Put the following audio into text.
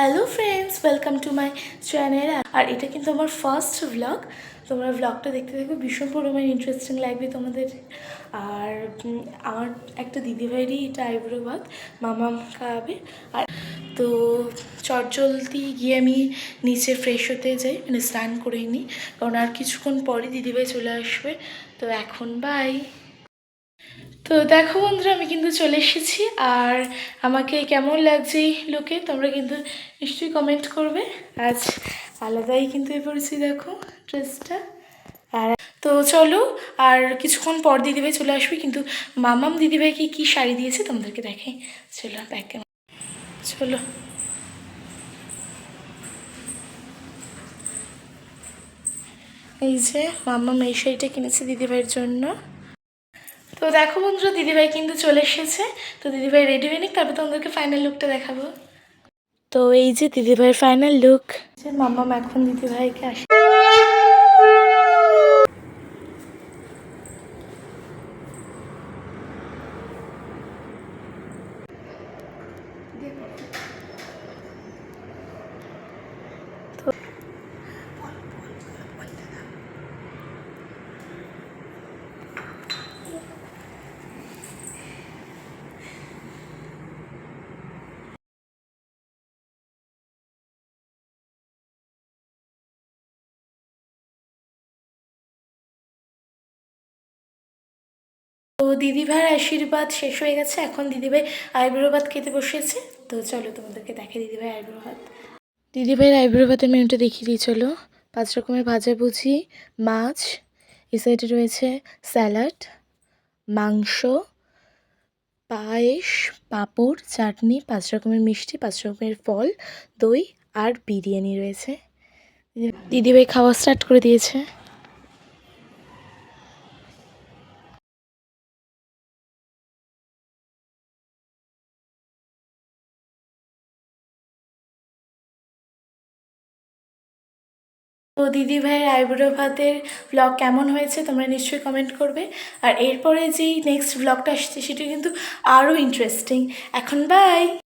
Hello friends welcome to my channel আর এটা কিন্তু আমার ফার্স্ট ভ্লগ তোমরা ভ্লগটা দেখতে দেখবে ভীষণ পরিমাণে ইন্টারেস্টিং লাগবে তোমাদের। আর আমার একটা দিদিভাইরই এটা আইব্রো বাদ মামাম খাওয়াবে। আর তো চট চটজলদি গিয়ে আমি নিচে ফ্রেশ হতে যাই মানে স্নান করে নিই। কারণ আর কিছুক্ষণ পরে দিদিভাই চলে আসবে। তো এখন বাই তো দেখো বন্ধুরা, আমি কিন্তু চলে এসেছি। আর আমাকে কেমন লাগছে লুকে তোমরা কিন্তু নিশ্চয়ই কমেন্ট করবে। আজ আলাদাই কিন্তু এ পড়েছি দেখো ড্রেসটা আর তো চলো, আর কিছুক্ষণ পর দিদিভাই চলে আসবে, কিন্তু মামাম দিদিভাইকে কি শাড়ি দিয়েছে তোমাদেরকে দেখাই চলো ব্যাক চলো। এই যে মামাম এই শাড়িটা কিনেছে দিদিভাইয়ের জন্য। তো দেখো বন্ধুরা, দিদিভাই কিন্তু চলে এসেছে। তো দিদিভাই রেডি হয়ে নিক, তারপর তোমাদেরকে ফাইনাল লুকটা দেখাবো। তো এই যে দিদিভাইয়ের ফাইনাল লুক মাম্মাম এখন দিদিভাইকে আসে তো দিদিভাইয়ের আশীর্বাদ শেষ হয়ে গেছে, এখন দিদিভাই আইব্রো ভাত খেতে বসেছে তো চলো তোমাদেরকে দেখে দিদিভাই আইব্রো ভাত দিদিভাইয়ের আইব্রো ভাতের মেনুটা দেখিয়ে দিই, চলো। পাঁচ রকমের ভাজাভুজি মাছ, এই সাইডে রয়েছে স্যালাড, মাংস, পায়েস, পাঁপড়, চাটনি, পাঁচ রকমের মিষ্টি, পাঁচ রকমের ফল, দই আর বিরিয়ানি রয়েছে। দিদিভাই খাওয়া স্টার্ট করে দিয়েছে। তো দিদি ভাইয়ের আইব্রো ভাতের ব্লগ কেমন হয়েছে তোমরা নিশ্চয়ই কমেন্ট করবে। আর এরপরে যেই নেক্সট ব্লগটা আসছে, সেটা কিন্তু আরও ইন্টারেস্টিং এখন বাই